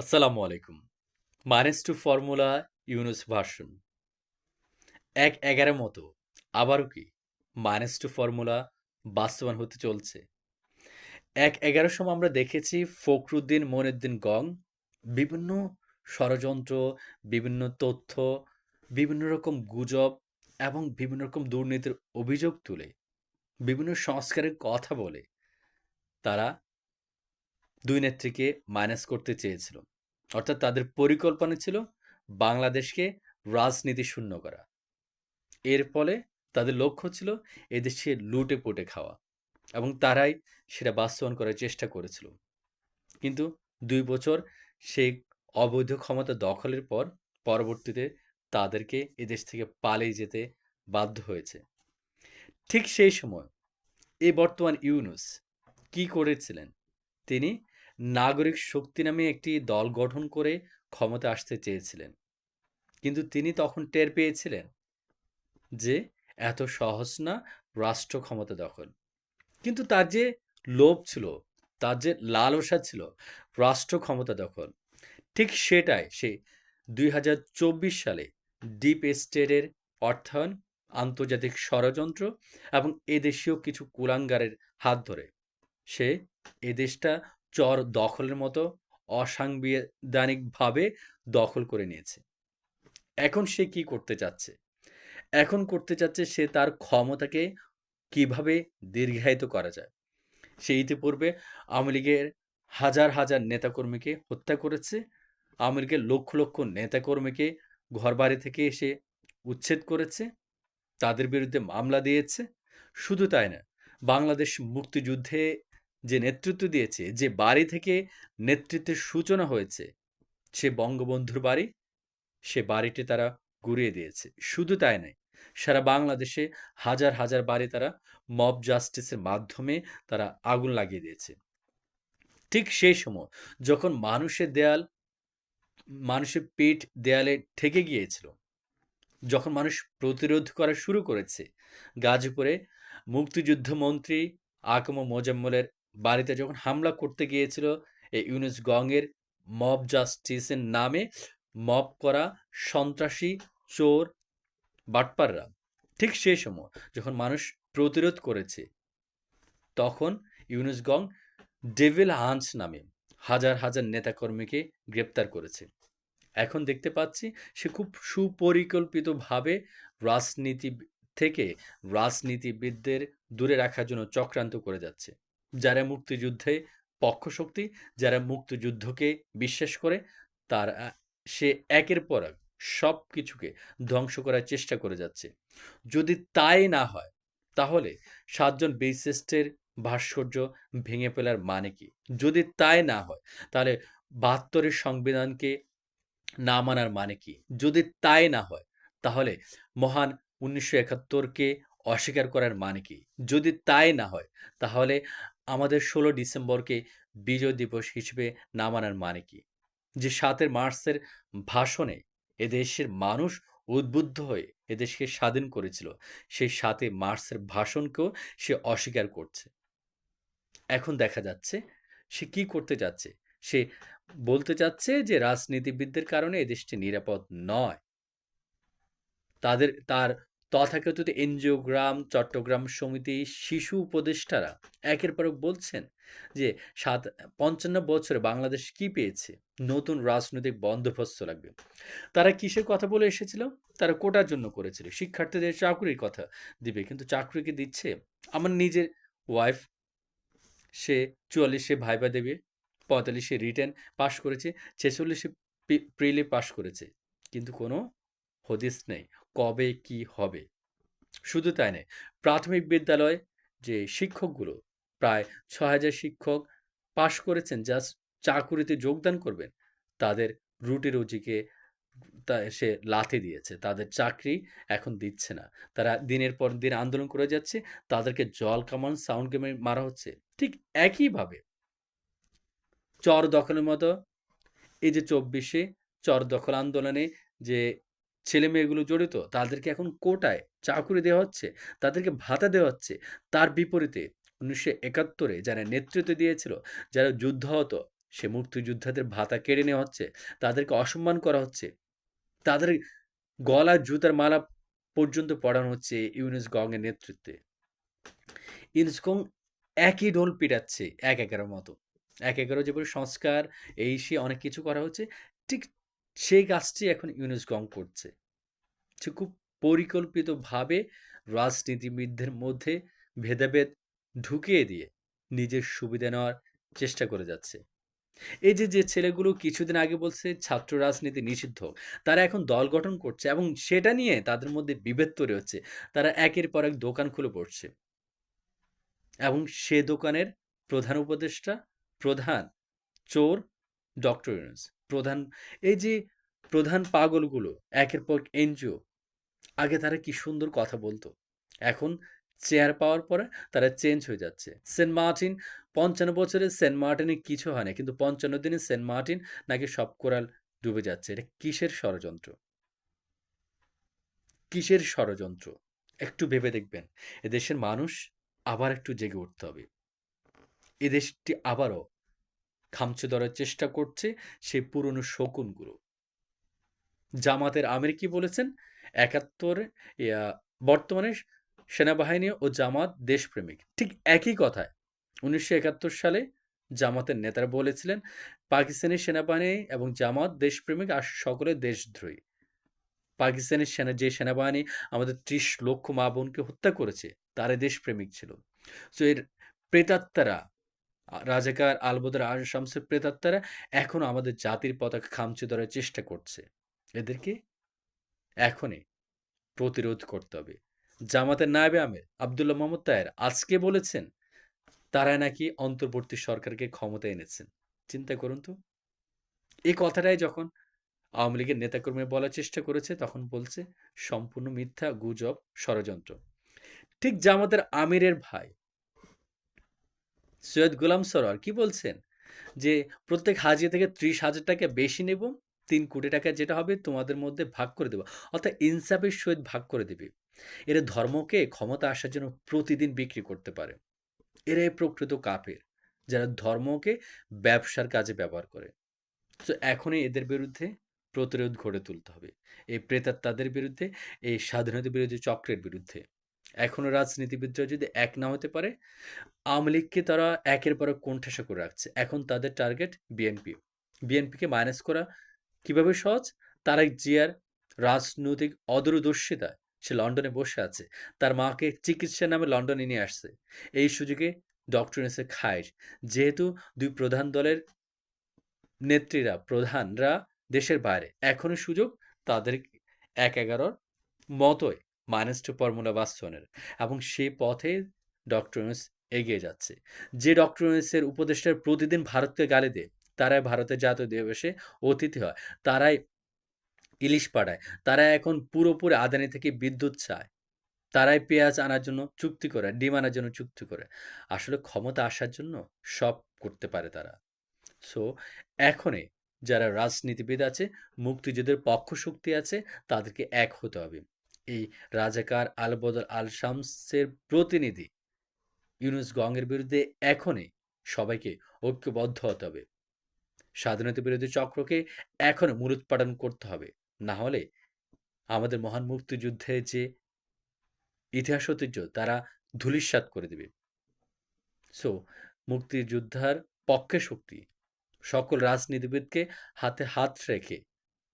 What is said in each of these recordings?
আসসালামু আলাইকুম। Minus two formula Yunus version. এক এগারো মতো, আবারও কি? মাইনাস টু ফর্মুলা বাস্তবায়ন হতে চলছে। এক এগারো সময় আমরা দেখেছি ফখরুদ্দিন মনিউদ্দিন গং বিভিন্ন ষড়যন্ত্র, বিভিন্ন তথ্য, বিভিন্ন রকম গুজব এবং বিভিন্ন রকম দুর্নীতির অভিযোগ তুলে, বিভিন্ন সংস্কারের কথা বলে তারা দুই নেত্রীকে মাইনাস করতে চেয়েছিল। অর্থাৎ তাদের পরিকল্পনা ছিল বাংলাদেশকে রাজনীতি শূন্য করা। এর ফলে তাদের লক্ষ্য ছিল এদেশে লুটে পুটে খাওয়া এবং তারাই সেটা বাস্তবায়ন করার চেষ্টা করেছিল। কিন্তু দুই বছর সেই অবৈধ ক্ষমতা দখলের পর পরবর্তীতে তাদেরকে এদেশ থেকে পালিয়ে যেতে বাধ্য হয়েছে। ঠিক সেই সময় এই বর্তমান ইউনুস কি করেছিলেন? তিনি নাগরিক শক্তি নামে একটি দল গঠন করে ক্ষমতা আসতে চেয়েছিলেন। কিন্তু তিনি তখন টের পেয়েছিলেন যে এত সহজ না রাষ্ট্র ক্ষমতা দখল। কিন্তু তার যে লোভ ছিল, তার যে লালসা ছিল, রাষ্ট্র ক্ষমতা দখল। ঠিক সেটাই সে দুই হাজার চব্বিশ সালে ডিপ স্টেটের অর্থায়ন, আন্তর্জাতিক ষড়যন্ত্র এবং এদেশীয় কিছু কুলাঙ্গারের হাত ধরে। সে এদেশটা চর দখলের মতো অসাংবিধানিকভাবে দখল করে নিয়েছে। এখন সে কি করতে চাচ্ছে? এখন করতে চাচ্ছে সে তার ক্ষমতাকে কীভাবে দীর্ঘায়িত করা যায়? সে ইতিপূর্বে আওয়ামী লীগের হাজার হাজার নেতাকর্মীকে হত্যা করেছে। আওয়ামী লীগের লক্ষ লক্ষ নেতাকর্মীকে ঘরবাড়ি থেকে এসে উচ্ছেদ করেছে। তাদের বিরুদ্ধে মামলা দিয়েছে। শুধু তাই না, বাংলাদেশ মুক্তিযুদ্ধে যে নেতৃত্ব দিয়েছে, যে বাড়ি থেকে নেতৃত্বের সূচনা হয়েছে, সে বঙ্গবন্ধুর বাড়ি, সে বাড়িটি তারা গুড়িয়ে দিয়েছে। শুধু তাই নয়, সারা বাংলাদেশে হাজার হাজার বাড়ি তারা মব জাস্টিসের মাধ্যমে তারা আগুন লাগিয়ে দিয়েছে। ঠিক সেই সময় যখন মানুষের দেয়াল, মানুষের পেট দেয়ালে ঠেকে গিয়েছিল, যখন মানুষ প্রতিরোধ করা শুরু করেছে, গাজীপুরে মুক্তিযুদ্ধ মন্ত্রী আকম মোজাম্মলের বাড়িতে যখন হামলা করতে গিয়েছিল, এই ইউনুস গংয়ের মব জাস্টিসের নামে মব করা সন্ত্রাসী, চোর, বাটপাররা, ঠিক সেই সময় যখন মানুষ প্রতিরোধ করেছে, তখন ইউনুস গং ডেভিল হান্স নামে হাজার হাজার নেতাকর্মীকে গ্রেপ্তার করেছে। এখন দেখতে পাচ্ছি সে খুব সুপরিকল্পিতভাবে রাজনীতি থেকে রাজনীতিবিদদের দূরে রাখার জন্য চক্রান্ত করে যাচ্ছে। যারা মুক্তিযুদ্ধে পক্ষশক্তি, যারা মুক্তিযুদ্ধকে বিশ্বাস করে, তার সে একের পর এক সব কিছুকে ধ্বংস করার চেষ্টা করে যাচ্ছে। যদি তাই না হয়, তাহলে সাতজন বীরশ্রেষ্ঠের ভাস্কর্য ভেঙে ফেলার মানে কি? যদি তাই না হয়, তাহলে বাহাত্তরের সংবিধানকে না মানার মানে কি? যদি তাই না হয়, তাহলে মহান উনিশশো একাত্তরকে অস্বীকার করার মানে কি? যদি তাই না হয়, তাহলে আমাদের ষোলো ডিসেম্বরকে বিজয় দিবস হিসেবে না মানার মানে কি? যে সাতের মার্চের ভাষণে এদেশের মানুষ উদ্বুদ্ধ হয়ে এদেশকে স্বাধীন করেছিল, সেই সাতে মার্চের ভাষণকেও সে অস্বীকার করছে। এখন দেখা যাচ্ছে সে কি করতে যাচ্ছে? সে বলতে চাচ্ছে যে রাজনীতিবিদদের কারণে এদেশটি নিরাপদ নয়। তাদের, তার তথাকথিত এনজিওগ্রাম, চট্টগ্রাম সমিতি, শিশু উপদেষ্টারা একের পর বলছেন যে সাত, পঞ্চান্ন বছরে বাংলাদেশ কি পেয়েছে? নতুন রাজনৈতিক বন্দোবস্ত লাগবে। তারা কিসের কথা বলে এসেছিল? তারা কোটার জন্য করেছিল। শিক্ষার্থীদের চাকরির কথা দিবে, কিন্তু চাকরি কি দিচ্ছে? আমার নিজের ওয়াইফ সে চুয়াল্লিশে ভাইবা দেবে পঁয়তাল্লিশে রিটার্ন পাশ করেছে, ছেচল্লিশে প্রিলে পাশ করেছে। কিন্তু কোনো হদিস নেই। কবে কি হবে? শুধু তাই নয়, প্রাথমিক বিদ্যালয় যে শিক্ষকগুলো, প্রায় ছ হাজার শিক্ষক পাশ করেছেন জাস্ট চাকুরিতে যোগদান করবেন, তাদের রুটি রুজিকে তা সে লাথি দিয়েছে, তাদের চাকরি এখন দিচ্ছে না। তারা দিনের পর দিন আন্দোলন করে যাচ্ছে, তাদেরকে জল, কামান সাউন্ড গেমে মারা হচ্ছে। ঠিক একইভাবে চর দখলের মতো এই যে চব্বিশে চর দখল আন্দোলনে যে ছেলে মেয়েগুলো জড়িত তাদেরকে এখন কোটায় চাকুরি দেওয়া হচ্ছে তাদেরকে ভাতা দেওয়া হচ্ছে তার বিপরীতে উনিশশো একাত্তরে যারা নেতৃত্ব দিয়েছিল যারা যুদ্ধ হতো সে মুক্তিযোদ্ধাদের ভাতা কেড়ে নেওয়া হচ্ছে, তাদেরকে অসম্মান করা হচ্ছে। তাদের গলা জুতার মালা পর্যন্ত পরানো হচ্ছে ইউনুস গংয়ের নেতৃত্বে। ইউনুস গং একই ঢোল পিটাচ্ছে এক এগারোর মতো। এক এগারো যেভাবে সংস্কার এই সে অনেক কিছু করা হচ্ছে, ঠিক সেই কাজটি এখন ইউনুস গং করছে। সে খুব পরিকল্পিতভাবে রাজনীতিবিদদের মধ্যে ভেদাভেদ ঢুকিয়ে দিয়ে নিজের সুবিধা নেওয়ার চেষ্টা করে যাচ্ছে। এই যে, যে ছেলেগুলো কিছুদিন আগে বলছে ছাত্র রাজনীতি নিষিদ্ধ, তারা এখন দল গঠন করছে এবং সেটা নিয়ে তাদের মধ্যে বিভেদ তৈরি হচ্ছে। তারা একের পর এক দোকান খুলে পড়ছে। এবং সে দোকানের প্রধান উপদেষ্টা, প্রধান চোর ডক্টর ইউনুস। প্রধান এই যে প্রধান পাগলগুলো একের পর এনজিও, আগে তারা কি সুন্দর কথা বলতো। এখন চেয়ার পাওয়ার পরে তারা চেঞ্জ হয়ে যাচ্ছে। সেন্ট মার্টিন ৫৫ বছরে সেন্ট মার্টিনে কিছু হয় না। কিন্তু ৫৫ দিনে সেন্ট মার্টিন নাকি সব কোরাল ডুবে যাচ্ছে। এটা কিসের ষড়যন্ত্র? কিসের ষড়যন্ত্র? একটু ভেবে দেখবেন। এদেশের মানুষ আবার একটু জেগে উঠতে হবে। এদেশটি আবারও খামচে ধরার চেষ্টা করছে সেই পুরনো শকুনগুলো। জামাতের আমির কি বলেছেন? ৭১ ইয়া বর্তমানে সেনাবাহিনী ও জামাত দেশপ্রেমিক। ঠিক একই কথায় ১৯৭১ সালে জামাতের নেতারা বলেছিলেন, পাকিস্তানি সেনাবাহিনী এবং জামাত দেশপ্রেমিক আর সকলে দেশদ্রোহী। পাকিস্তানের সেনা যে সেনাবাহিনী আমাদের ৩০ লক্ষ মা-বোনকে হত্যা করেছে, তারা দেশপ্রেমিক ছিল। সো এর প্রেতাত্মারা রাজাকার আলবদর আর শামসের প্রেতাত্মারা এখনও আমাদের জাতির পতাকা খামচে ধরার চেষ্টা করছে। এদেরকে এখনই প্রতিরোধ করতে হবে। জামাতের নায়েবে আমির আব্দুল্লাহ মোহাম্মদ তায়ের আজকে বলেছেন, তারা নাকি অন্তর্বর্তী সরকারকে ক্ষমতায় এনেছেন। চিন্তা করুন তো। এই কথাটাই যখন আওয়ামী লীগের নেতাকর্মী বলার চেষ্টা করেছে, তখন বলছে সম্পূর্ণ মিথ্যা, গুজব, ষড়যন্ত্র। ঠিক জামাতের আমিরের ভাই সৈয়দ গোলাম সরোয়ার কি বলছেন? যে প্রত্যেক হাজি থেকে ৩০,০০০ টাকা বেশি নেব, তিন কোটি টাকা যেটা হবে তোমাদের মধ্যে ভাগ করে দেবো অর্থাৎ ইনসাফের সহিত ভাগ করে দিবে। এরা ধর্মকে ক্ষমতা আসার জন্য প্রতিদিন বিক্রি করতে পারে। এরাই প্রকৃত কাপের যারা ধর্মকে ব্যবসার কাজে ব্যবহার করে। তো এখনই এদের বিরুদ্ধে প্রতিরোধ গড়ে তুলতে হবে। এই প্রেতাত্মাদের বিরুদ্ধে, এই স্বাধীনতা বিরোধী চক্রের বিরুদ্ধে। এখনও রাজনীতিবিদরা যদি এক না হতে পারে, আওয়ামী লীগকে তারা একের পর এক কোণঠাসা করে রাখছে। এখন তাদের টার্গেট বিএনপি। বিএনপিকে মাইনাস করা কীভাবে সহজ? তারেক জিয়ার রাজনৈতিক অদূরদর্শিতায় সে লন্ডনে বসে আছে। তার মাকে চিকিৎসার নামে লন্ডনে নিয়ে আসছে। এই সুযোগে ডক্টর এসে খায়েশ। যেহেতু দুই প্রধান দলের নেত্রীরা, প্রধানরা দেশের বাইরে। এখনও সুযোগ তাদের ১-১১ মতোই মাইনাস টু ফর্মুলা বাস্তবায়নের এবং সে পথে ডক্টর এগিয়ে যাচ্ছে। যে ডক্টর ইউনূসের উপদেষ্টারা প্রতিদিন ভারতকে গালি দেয়, তারাই ভারতের জাতীয় দিবসে অতিথি হয়। তারাই ইলিশ পাঠায়। তারা এখন পুরোপুরি আদানি থেকে বিদ্যুৎ চায়। তারাই পেঁয়াজ আনার জন্য চুক্তি করে, ডিম আনার জন্য চুক্তি করে। আসলে ক্ষমতা আসার জন্য সব করতে পারে তারা। সো এখনই যারা রাজনীতিবিদ আছে, মুক্তিযুদ্ধের পক্ষশক্তি আছে, তাদেরকে এক হতে হবে। এই রাজাকার আলবদর আল শামসের প্রতিনিধি ইউনুস গংয়ের বিরুদ্ধে এখনই সবাইকে ঐক্যবদ্ধ হতে হবে। স্বাধীনতা বিরোধী চক্রকে এখনই মূলোৎপাটন করতে হবে। না হলে আমাদের মহান মুক্তিযুদ্ধের যে ইতিহাস ঐতিহ্য তারা ধূলিসাৎ করে দেবে সো মুক্তিযোদ্ধার পক্ষে শক্তি সকল রাজনীতিবিদকে হাতে হাত রেখে,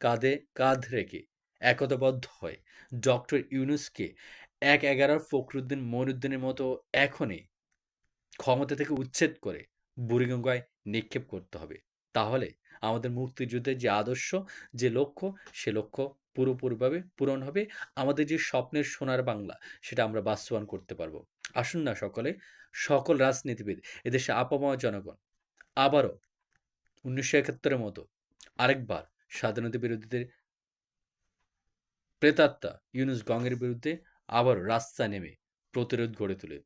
কাঁধে কাঁধ রেখে একতাবদ্ধ হয়ে ডক্টর ইউনুসকে ১-১১ ফখরুদ্দিন মনুদ্দিনের মতো এখনই ক্ষমতা থেকে উচ্ছেদ করে বুড়িগঙ্গায় নিক্ষেপ করতে হবে। তাহলে আমাদের মুক্তিযুদ্ধের যে আদর্শ, যে লক্ষ্য, সে লক্ষ্য পুরোপুরিভাবে পূরণ হবে। আমাদের যে স্বপ্নের সোনার বাংলা, সেটা আমরা বাস্তবায়ন করতে পারব। আসুন না সকলে, সকল রাজনীতিবিদ, এদেশে আপামর জনগণ আবারও উনিশশো একাত্তরের মতো আরেকবার স্বাধীনতা বিরোধীদের প্রেতাত্মা ইউনুস গংয়ের বিরুদ্ধে আবারও রাস্তা নেমে প্রতিরোধ গড়ে তোলে।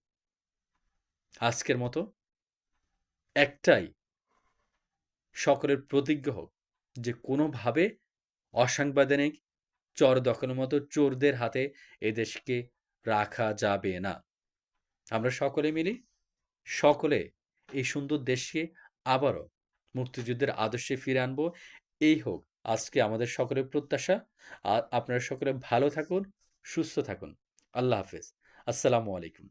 আজকের মতো একটাই সকলের প্রতিজ্ঞা হোক যে কোনোভাবে অসাংবিধানিক চর দখলের মতো চোরদের হাতে এ দেশকে রাখা যাবে না। আমরা সকলে মিলি, সকলে এই সুন্দর দেশকে আবারও মুক্তিযুদ্ধের আদর্শে ফিরে আনব। এই হোক আজকে আমাদের সকলের প্রত্যাশা। আপনারা সকলে ভালো থাকুন, সুস্থ থাকুন। আল্লাহ হাফেজ। আসসালামু আলাইকুম।